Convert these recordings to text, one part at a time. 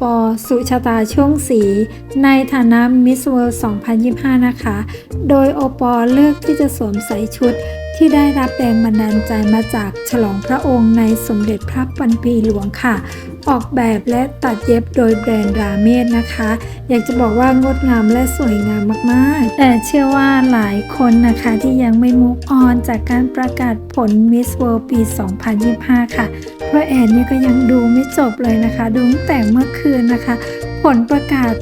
ปอสุชาตาช่วงสี ในฐานะมิสเวิลด์2025 นะคะ โดยโอปอเลือกที่จะสวมใส่ชุด ที่ได้รับแรงบันดาลใจมาจากฉลองพระองค์ในสมเด็จพระปันปีหลวงค่ะ ออกแบบและตัดเย็บโดยแบรนด์ราเมดนะคะ อยากจะบอกว่างดงามและสวยงามมากๆ แต่เชื่อว่าหลายคนนะคะที่ยังไม่มุกออนจากการประกาศผล Miss World ปี 2025 ค่ะเพราะแอนนี่ก็ยังดูไม่จบเลยนะคะ ดูตั้งแต่เมื่อคืนนะคะ ผลประกาศ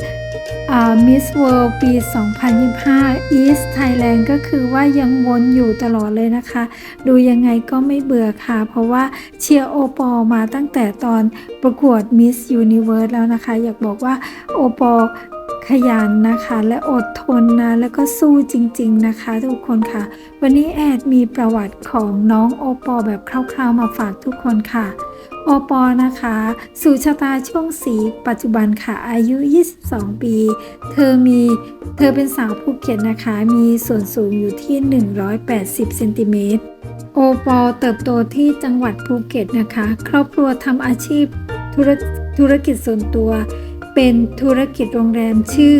มิสเวิลด์ปี 2025 East Thailand ก็คือว่ายังวนอยู่ตลอดเลยนะคะ ดูยังไงก็ไม่เบื่อค่ะ เพราะว่าเชียร์โอปอลมาตั้งแต่ตอนประกวด Miss Universe แล้วนะคะ อยากบอกว่าโอปอลขยันนะคะ และอดทนนะ แล้วก็สู้จริง ๆ นะคะ ทุกคนค่ะ วันนี้แอดมีประวัติของน้องโอปอลแบบคร่าว ๆ มาฝากทุกคนค่ะ โอปอนะคะ สู่ชะตาช่วงสีปัจจุบันค่ะ อายุ 22 ปี เธอมี เธอเป็นสาวภูเก็ตนะคะ มีส่วนสูงอยู่ที่ 180 เซนติเมตร โอปอเติบโตที่จังหวัดภูเก็ตนะคะ ครอบครัวทำอาชีพธุรธุรกิจส่วนตัว เป็นธุรกิจโรงแรมชื่อ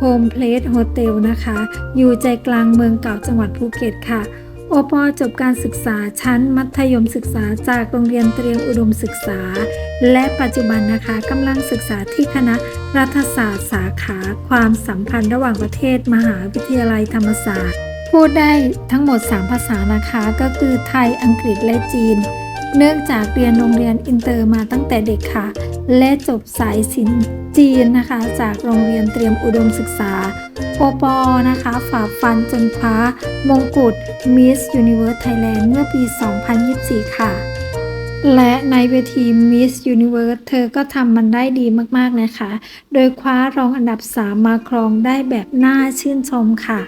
Home Place Hotel นะคะ อยู่ใจกลางเมืองเก่าจังหวัดภูเก็ตค่ะ โอปอจบการศึกษาชั้นมัธยมศึกษาจากโรงเรียนเตรียมอุดมศึกษา และปัจจุบันนะคะกำลังศึกษาที่คณะรัฐศาสตร์สาขาความสัมพันธ์ระหว่างประเทศมหาวิทยาลัยธรรมศาสตร์ พูดได้ทั้งหมด 3 ภาษานะคะก็คือไทยอังกฤษและจีน เนื่องจากเรียนโรงเรียนอินเตอร์มาตั้งแต่เด็กค่ะ และจบสายศิลป์จีนนะคะ จากโรงเรียนเตรียมอุดมศึกษาโอปอนะคะฝ่าฟันจนคว้ามงกุฎ Miss Universe Thailand เมื่อปี 2024 ค่ะ และในเวที Miss Universe เธอก็ทำมันได้ดีมากๆนะคะ โดยคว้ารองอันดับ 3 มาครองได้แบบน่าชื่นชมค่ะ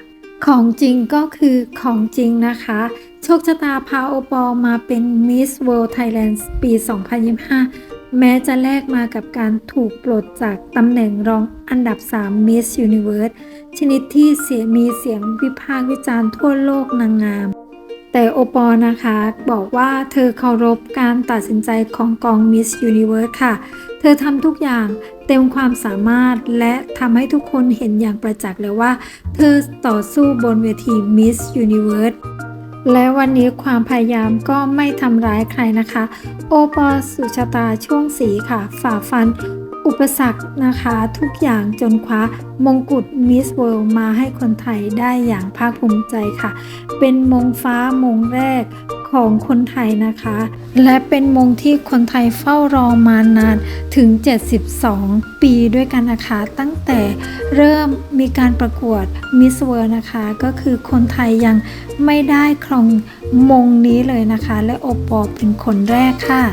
ของจริงก็คือของจริงนะคะโชคชะตาพาโอปอลมาเป็น Miss World Thailand ปี 2025 แม้จะแลกมากับการถูกปลดจากตำแหน่งรองอันดับ 3 Miss Universe ชนิดที่เสียมีเสียงวิพากษ์วิจารณ์ทั่วโลกนางงาม แต่โอปอลนะคะ บอกว่าเธอเคารพการตัดสินใจของกอง Miss Universe ค่ะ เธอทำทุกอย่างเต็มความสามารถและทำให้ทุกคนเห็นอย่างประจักษ์เลยว่า เธอต่อสู้บนเวที Miss Universe และวันนี้ความพยายามก็ไม่ทำร้ายใครนะคะ โอปอลสุชาตาช่วงสีค่ะ ฝ่าฟัน อุปสรรคนะคะ ทุกอย่างจนคว้ามงกุฎมิสเวิลด์มาให้คนไทยได้อย่างภาคภูมิใจค่ะ เป็นมงฟ้ามงแรก ของคนไทยนะคะ และเป็นมงที่คนไทยเฝ้ารอมานานถึง 72 ปีด้วยกันนะคะ ตั้งแต่เริ่มมีการประกวดมิสเวิร์นะคะ ก็คือคนไทยยังไม่ได้ครองมงนี้เลยนะคะ และโอปอเป็นคนแรกค่ะ